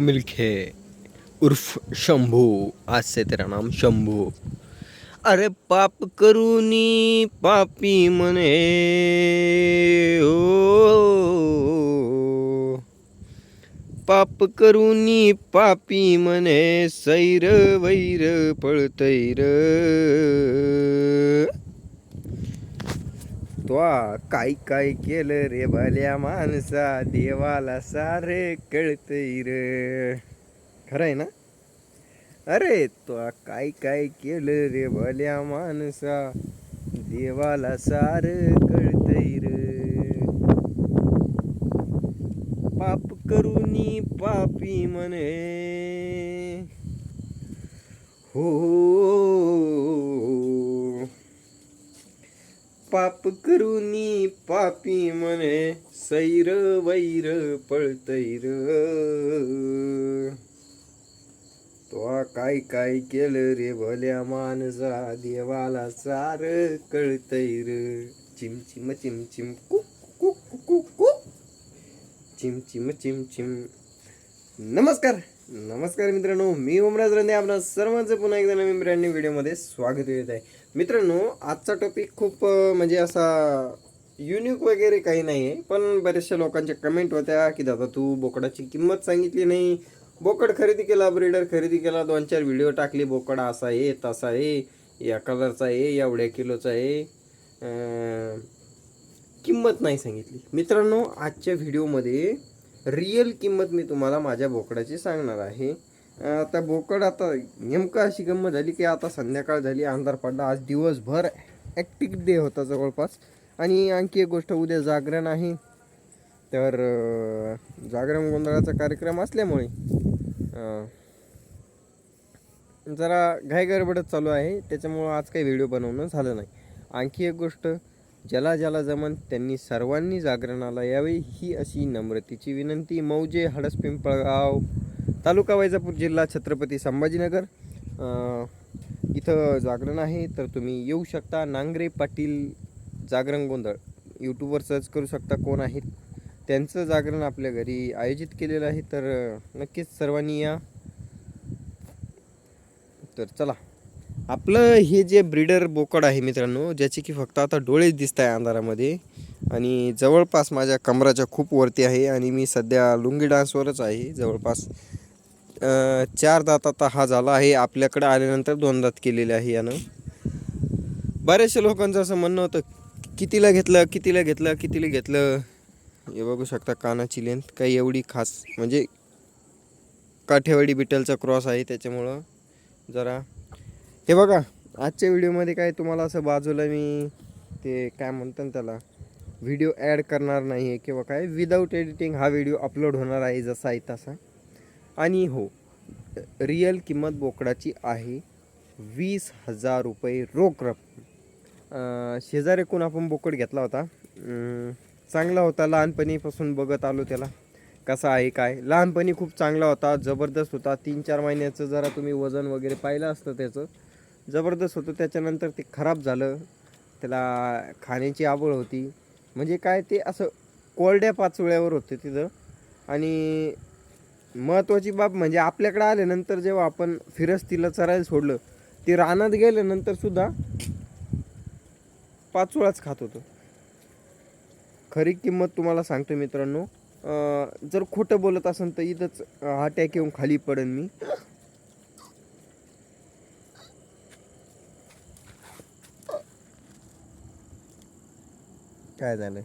मिल्खे उर्फ शंभू आज से तेरा नाम शंभू। अरे पाप करूनी पापी मने। ओ। पाप करूनी पापी मने। सैर वैर पळतैर त्वा काय काय केलं रे भल्या माणसा? देवाला सारे कळतंय रे. खरं आहे ना? अरे त्वा काय काय केलं रे भल्या माणसा? देवाला सार कळतंय रे. पाप करूनी पापी म्हणे. हो. हो, हो. पाप करूनी पापी म्हणे सैर वैर पळतैर. तो काय काय केलं रे भल्या माणसा देवाला सार कळतैर. चिमचिम चिमचिम चिम चिम कुक कुक कुक कुक चिम चिम. नमस्कार. नमस्कार मित्रांनो मी ओमराज रंदे आपल्या सर्वांचं पुन्हा एकदा नवीन ब्रँड न्यू व्हिडिओमध्ये स्वागत येत आहे. मित्रांनो आजचा टॉपिक खूप म्हणजे असा युनिक वगैरे काही नाही आहे पण बऱ्याचशा लोकांच्या कमेंट होत्या की दादा तू बोकडाची किंमत सांगितली नाही. बोकड खरेदी केला ब्रीडर खरेदी केला दोन चार व्हिडिओ टाकले बोकड असा आहे तसा आहे या कलरचा आहे एवढ्या किलोचा आहे. किंमत नाही सांगितली. मित्रांनो आजच्या व्हिडिओमध्ये रिअल किंमत मी तुम्हाला माझ्या बोकडाची सांगणार आहे. आता बोकड आता नेमकं अशी गंमत झाली की आता संध्याकाळ झाली अंधार पडला आज दिवसभर ॲक्टिव्ह डे होता जवळपास. आणि आणखी एक गोष्ट उद्या जागरण आहे. तर जागरण गोंधळाचा कार्यक्रम असल्यामुळे जरा घाईगडबडच चालू आहे. त्याच्यामुळं आज काही व्हिडिओ बनवणं झालं नाही. आणखी एक गोष्ट ज्याला ज्याला जमन त्यांनी सर्वांनी जागरणाला यावे ही अशी नम्रतेची विनंती. मौजे हडस पिंपळगाव तालुका वैजापूर जिल्हा छत्रपती संभाजीनगर. इथं जागरण आहे तर तुम्ही येऊ शकता. नांगरे पाटील जागरण गोंधळ. यूट्यूबवर सर्च करू शकता कोण आहेत. त्यांचं जागरण आपल्या घरी आयोजित केलेलं आहे तर नक्कीच सर्वांनी या. तर चला. आपलं हे जे ब्रीडर बोकड आहे मित्रांनो ज्याचे की फक्त आता डोळेच दिसत आहे अंधारामध्ये आणि जवळपास माझ्या कमराच्या खूप वरती आहे आणि मी सध्या लुंगी डान्सवरच आहे. जवळपास चार दात आता हा झाला आहे. आपल्याकडे आल्यानंतर दोन दात केलेले आहे यानं. बऱ्याचशा लोकांचं असं म्हणणं होतं कितीला घेतलं कितीला घेतलं कितीला घेतलं? हे बघू शकता कानाची लेंथ काही एवढी खास म्हणजे काठेवाडी बिटलचा क्रॉस आहे त्याच्यामुळं जरा हे बघा आजच्या व्हिडिओमध्ये काय तुम्हाला असं बाजूला मी ते काय म्हणतात ना त्याला व्हिडिओ ॲड करणार नाही आहे किंवा काय विदाऊट एडिटिंग हा व्हिडिओ अपलोड होणार आहे जसा आहे तसा. आणि हो रिअल किंमत बोकडाची आहे वीस हजार रुपये रोख रक्कम. अं, शेजारी कोण आपण बोकड घेतला होता. चांगला होता लहानपणीपासून बघत आलो त्याला कसा आहे काय. लहानपणी खूप चांगला होता जबरदस्त होता. तीन चार महिन्याचं जरा तुम्ही वजन वगैरे पाहिलं असतं त्याचं. जबरदस्त होतं. त्याच्यानंतर ते खराब झालं. त्याला खाण्याची आवड होती. म्हणजे काय ते असं कोरड्या पाचोळ्यावर होते तिथं. आणि महत्त्वाची बाब म्हणजे आपल्याकडे आल्यानंतर जेव्हा आपण फिरस्तीला चरायला सोडलं ते रानात गेल्यानंतर सुद्धा पाचोळाच खात होतं. खरी किंमत तुम्हाला सांगतो मित्रांनो. जर खोटं बोलत असेल तर इथंच हाट्या येऊन खाली पडेन मी. काय झालं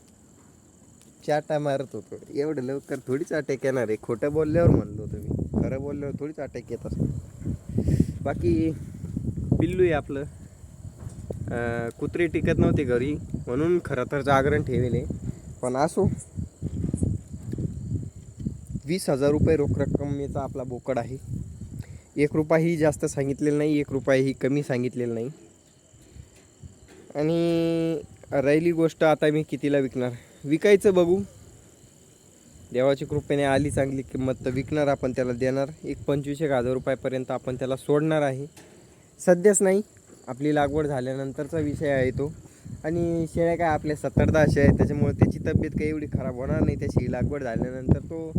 चाटा मारत होतो एवढं लवकर थोडीच अटॅक येणार आहे. खोटं बोलल्यावर म्हणलो तुम्ही. खरं बोलल्यावर थोडीच अटॅक येत असतो बाकी पिल्लू आहे आपलं. कुत्री टिकत नव्हती घरी. म्हणून खरं तर जागरण ठेवले पण असो. वीस हजार रुपये रोख रक्कमेचा आपला बोकड आहे. एक रुपयाही जास्त सांगितलेलं नाही एक रुपयाही कमी सांगितलेलं नाही. आणि राहिली गोष्ट आता मी कितीला विकणार? विकायचं बघू. देवाची कृपेने आली चांगली किंमत तर विकणार आपण त्याला देणार. एक पंचवीस एक हजार रुपयापर्यंत आपण त्याला सोडणार आहे. सध्याच नाही आपली लागवड झाल्यानंतरचा विषय आहे तो. आणि शेळ्या काय आपल्या सत्तर दहा आहे आहेत त्याच्यामुळे त्याची तब्येत काही एवढी खराब होणार नाही. त्याची लागवड झाल्यानंतर तो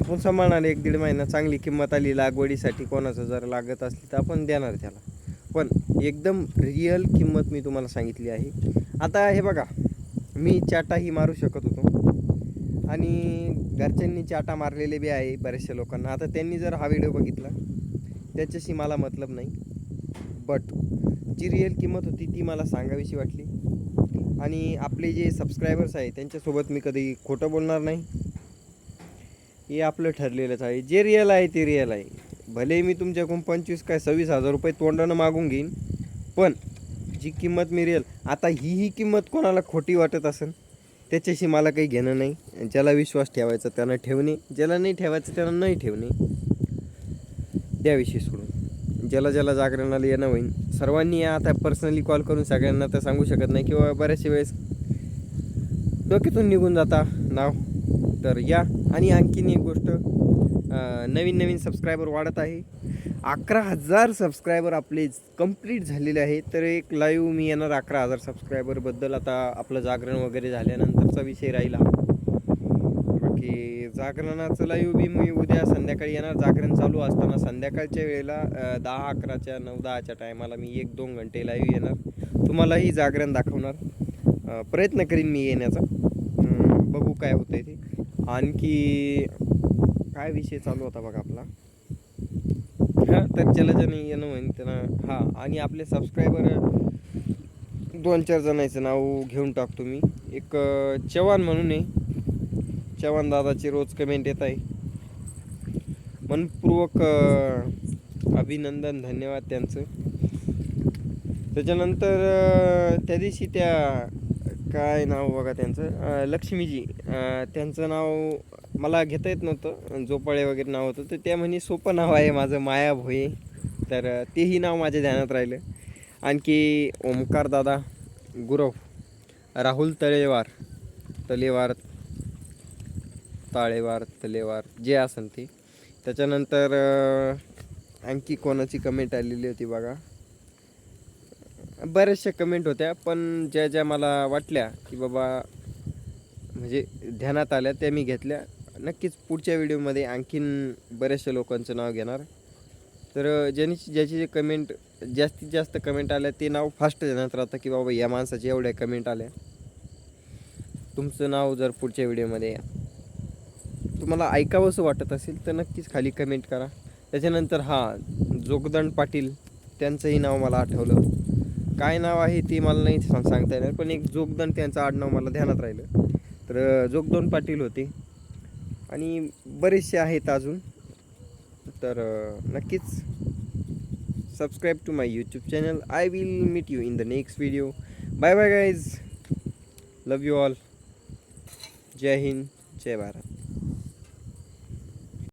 आपण सांभाळणार. एक दीड महिना चांगली किंमत आली लागवडीसाठी कोणाचं जर लागत असली तर आपण देणार त्याला. पण एकदम रिअल किंमत मी तुम्हाला सांगितली आहे. आता हे बघा मी चाटाही मारू शकत होतो. आणि घरच्यांनी चाटा मारलेले बी आहे बऱ्याचशा लोकांना. आता त्यांनी जर हा व्हिडिओ बघितला त्याच्याशी मला मतलब नाही. बट जी रिअल किंमत होती ती मला सांगावीशी वाटली. आणि आपले जे सबस्क्रायबर्स आहे त्यांच्यासोबत मी कधी खोटं बोलणार नाही. हे आपलं ठरलेलंच आहे. जे रिअल आहे ते रिअल आहे. भले मी तुमच्याकडून पंचवीस काय सव्वीस हजार रुपये तोंडानं मागून घेईन पण जी किंमत मिळेल आता ही ही किंमत कोणाला खोटी वाटत असेल? त्याच्याशी मला काही घेणं नाही. ज्याला विश्वास ठेवायचा त्यांना ठेवणे ज्याला नाही ठेवायचं त्यांना नाही ठेवणे. त्याविषयी सोडून. ज्याला ज्याला जागरणाला येणं होईल सर्वांनी आता पर्सनली कॉल करून सगळ्यांना तर सांगू शकत नाही किंवा बऱ्याचशा वेळेस डोक्यातून निघून जाता नाव. तर या. आणि आणखीन एक गोष्ट नवीन नवीन सबस्क्रायबर वाढत आहे. अकरा हजार सबस्क्रायबर आपले कंप्लीट झालेले आहे तर एक लाईव्ह मी येणार अकरा हजार सबस्क्रायबरबद्दल आता आपलं जागरण वगैरे झाल्यानंतरचा विषय राहिला. बाकी जागरणाचं लाईव्ह बी मी उद्या संध्याकाळी येणार. जागरण चालू असताना संध्याकाळच्या वेळेला दहा अकराच्या नऊ दहाच्या टायमाला मी एक दोन घंटे लाईव्ह येणार. तुम्हालाही जागरण दाखवणार. प्रयत्न करीन मी येण्याचा. बघू काय होतंय ते. आणखी काय विषय चालू होता बघा आपला? हां तर चला जण येणं होईन त्यांना. हां आणि आपले सबस्क्रायबर दोन चार जणांचं नाव घेऊन टाकतो मी. एक चव्हाण म्हणून आहे. चव्हाण दादाची रोज कमेंट येत आहे. मनपूर्वक अभिनंदन धन्यवाद त्यांचं. त्याच्यानंतर त्या दिवशी त्या काय नाव बघा त्यांचं लक्ष्मीजी. त्यांचं नाव मला घेता येत नव्हतं. जोपाळे वगैरे नाव होतं. तर त्या म्हणे सोपं नाव आहे माझं माया भोये. तर तेही नाव माझ्या ध्यानात राहिलं. आणखी ओमकार दादा गुरव राहुल तळेवार तलेवार ताळेवार तलेवार जे असन ते. त्याच्यानंतर आणखी कोणाची कमेंट आलेली होती बघा. बऱ्याचशा कमेंट होत्या पण ज्या ज्या मला वाटल्या की बाबा म्हणजे ध्यानात आल्या त्या मी घेतल्या. नक्कीच पुढच्या व्हिडिओमध्ये आणखीन बऱ्याचशा लोकांचं नाव घेणार. तर ज्यांनी ज्याची जे कमेंट जास्तीत जास्त कमेंट आल्या ते नाव फास्ट ध्यानात राहतं की बाबा या माणसाच्या एवढ्या कमेंट आल्या. तुमचं नाव जर पुढच्या व्हिडिओमध्ये तुम्हाला ऐकावंसं वाटत असेल तर नक्कीच खाली कमेंट करा. त्याच्यानंतर हां जोगदंड पाटील त्यांचंही नाव मला आठवलं. काय नाव आहे ते मला नाही सांग सांगता येणार पण एक जोगदंड त्यांचं आडनाव मला ध्यानात राहिलं. तर जोगदोन पाटील होते. आणि बरेचसे आहेत अजून. तर नक्कीच subscribe to my YouTube channel I will meet you in the next video bye bye guys love you all जय हिंद जय भारत